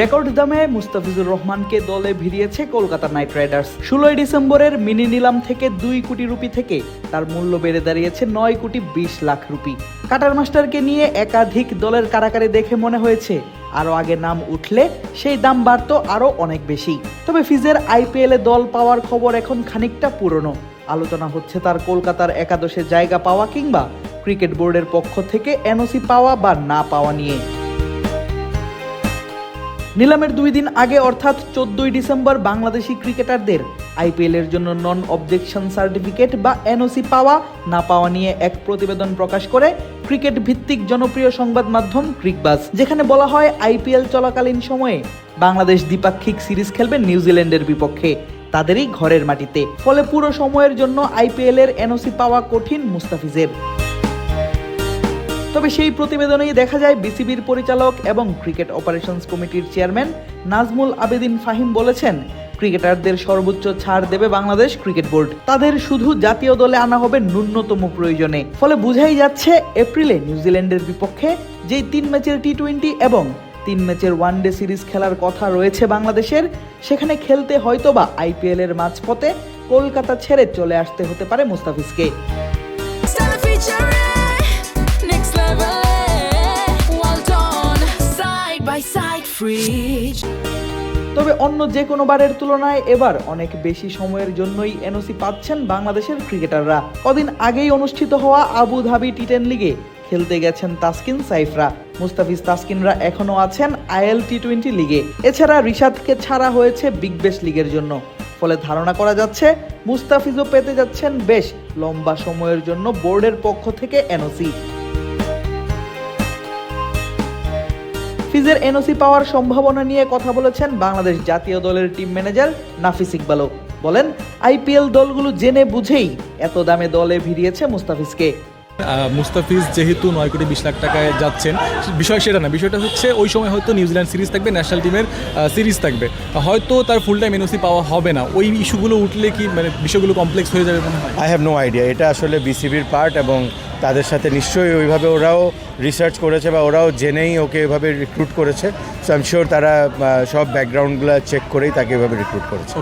Record দামে মুস্তাফিজুর রহমানকে দলে ভিড়িয়েছে কলকাতা নাইট রাইডার্স। ষোলোই ডিসেম্বরের মিনি নিলাম থেকে দুই কোটি রুপি থেকে তার মূল্য বেড়ে দাঁড়িয়েছে নয় কোটি বিশ লাখ রুপি। কাটার মাস্টারকে নিয়ে একাধিক দলের কারাকারি দেখে মনে হয়েছে, আরও আগে নাম উঠলে সেই দাম বাড়তো আরও অনেক বেশি। তবে ফিজের আইপিএলে দল পাওয়ার খবর এখন খানিকটা পুরনো। আলোচনা হচ্ছে তার কলকাতার একাদশে জায়গা পাওয়া কিংবা ক্রিকেট বোর্ডের পক্ষ থেকে এনওসি পাওয়া বা না পাওয়া নিয়ে। নিলামের দুই দিন আগে অর্থাৎ চোদ্দই ডিসেম্বর বাংলাদেশি ক্রিকেটারদের আইপিএল এর জন্য নন অবজেকশন সার্টিফিকেট বা এনওসি পাওয়া না পাওয়া নিয়ে এক প্রতিবেদন প্রকাশ করে ক্রিকেট ভিত্তিক জনপ্রিয় সংবাদ মাধ্যম ক্রিকবাস যেখানে বলা হয় আইপিএল চলাকালীন সময়ে বাংলাদেশ দ্বিপাক্ষিক সিরিজ খেলবে নিউজিল্যান্ডের বিপক্ষে। তাদেরই ঘরের মাটিতে। ফলে পুরো সময়ের জন্য আইপিএল এর এনওসি পাওয়া কঠিন মুস্তাফিজের। তবে সেই প্রতিবেদনেই দেখা যায় বিসিবির পরিচালক এবং ক্রিকেট অপারেশনস কমিটির চেয়ারম্যান নাজমুল আবেদিন ফাহিম বলেছেন, ক্রিকেটারদের সর্বোচ্চ ছাড় দেবে বাংলাদেশ ক্রিকেট বোর্ড। তাদের শুধু জাতীয় দলে আনা হবে ন্যূনতম প্রয়োজনে। ফলে বুঝাই যাচ্ছে, এপ্রিলে নিউজিল্যান্ডের বিপক্ষে যেই তিন ম্যাচের টি টোয়েন্টি এবং তিন ম্যাচের ওয়ানডে সিরিজ খেলার কথা রয়েছে বাংলাদেশের, সেখানে খেলতে হয়তোবা আইপিএল এর মাঝপথে কলকাতা ছেড়ে চলে আসতে হতে পারে মুস্তাফিজকে। তবে অন্য যে কোনো বারের তুলনায় এবার অনেক বেশি সময়ের জন্যই এনওসি পাচ্ছেন বাংলাদেশের ক্রিকেটাররা। কদিন আগেই অনুষ্ঠিত হওয়া আবু ধাবি টি টেন লিগে খেলতে গেছেন তাসকিন সাইফরা। মুস্তাফিজ তাসকিনরা এখনও আছেন আইএল টি টোয়েন্টি লিগে এছাড়া রিশাদকে ছাড়া হয়েছে বিগ বেশ লিগের জন্য। ফলে ধারণা করা যাচ্ছে, মুস্তাফিজও পেতে যাচ্ছেন বেশ লম্বা সময়ের জন্য বোর্ডের পক্ষ থেকে এনওসি। ফিজের এনওসি পাওয়ার সম্ভাবনা নিয়ে কথা বলেছেন বাংলাদেশ জাতীয় দলের টিম ম্যানেজার নাফিস ইকবালও। বলেন, আইপিএল দলগুলো জেনে বুঝেই এত দামে দলে ভিড়িয়েছে মুস্তাফিজকে। মুস্তাফিজ যেহেতু নয় কোটি বিশ লাখ টাকায় যাচ্ছেন বিষয় সেটা না বিষয়টা হচ্ছে ওই সময় হয়তো নিউজিল্যান্ড সিরিজ থাকবে ন্যাশনাল টিমের সিরিজ থাকবে। হয়তো তার ফুল টাইম এনওসি পাওয়া হবে না। ওই ইস্যুগুলো উঠলে কি মানে বিষয়গুলো কমপ্লেক্স হয়ে যাবে মনে হয়? আই হ্যাভ নো আইডিয়া এটা আসলে বিসিবির পার্ট এবং তাদের সাথে নিশ্চয়ই ওইভাবে ওরাও রিসার্চ করেছে বা ওরাও জেনেই ওকে এভাবে রিক্রুট করেছে। সো আই এম শিওর তারা সব ব্যাকগ্রাউন্ডগুলো চেক করেই তাকে এভাবে রিক্রুট করেছে।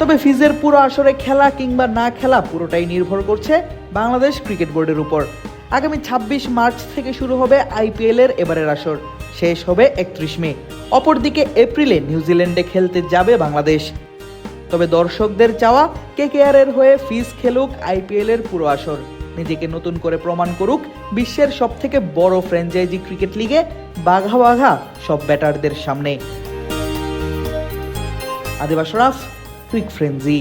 তবে ফিজের পুরো আসরে খেলা কিংবা না খেলা পুরোটাই নির্ভর করছে বাংলাদেশ ক্রিকেট বোর্ডের উপর। আগামী ২৬ মার্চ থেকে শুরু হবে আইপিএল এর এবারের আসর। শেষ হবে একত্রিশ মে। অপরদিকে এপ্রিলে নিউজিল্যান্ডে খেলতে যাবে বাংলাদেশ। তবে দর্শকদের চাওয়া কেকেআর এর হয়ে ফিজ খেলুক আইপিএল এর পুরো আসর। নিজেকে নতুন করে প্রমাণ করুক বিশ্বের সব থেকে বড় ফ্র্যাঞ্চাইজি ক্রিকেট লিগে বাঘা বাঘা সব ব্যাটারদের সামনে। আদিবাস রাফ কুইক ফ্রেঞ্জি